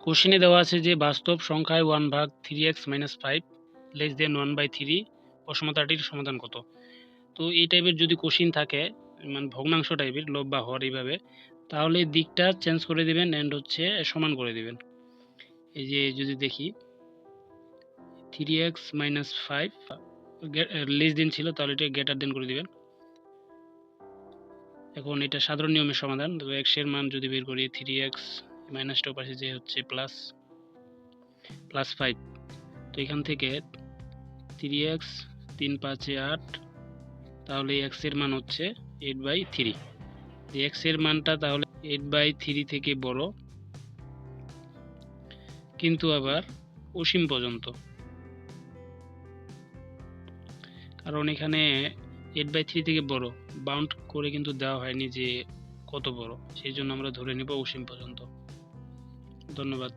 কোশ্চেনে দেওয়া আছে যে বাস্তব সংখ্যায় ওয়ান ভাগ three X minus five less than one by three অসমতাটির সমাধান কত? তো এই টাইপের যদি কোশ্চিন থাকে মানে ভগ্নাংশ টাইপের লোভ বা হর এইভাবে, তাহলে দিকটা চেঞ্জ করে দিবেন অ্যান্ড হচ্ছে সমান করে দিবেন। এই যে যদি দেখি three X minus five less than ছিল, তাহলে এটা গ্রেটার দেন করে দিবেন। এখন এটা সাধারণ নিয়মের সমাধান, তো এক্সের মান যদি বের করি থ্রি এক্স মাইনাসটা পাশে যে হচ্ছে প্লাস প্লাস ফাইভ তো এখান থেকে থ্রি এক্স তিন পাঁচে আট, তাহলে এক্সের মান হচ্ছে এইট বাই থ্রি এক্সের মানটা তাহলে এইট বাই থ্রি থেকে বড়, কিন্তু আবার অসীম পর্যন্ত। কারণ এখানে এইট বাই থ্রি থেকে বড়। বাউন্ড করে কিন্তু দেওয়া হয়নি যে কত বড়। সেই জন্য আমরা ধরে নেব অসীম পর্যন্ত। ধন্যবাদ।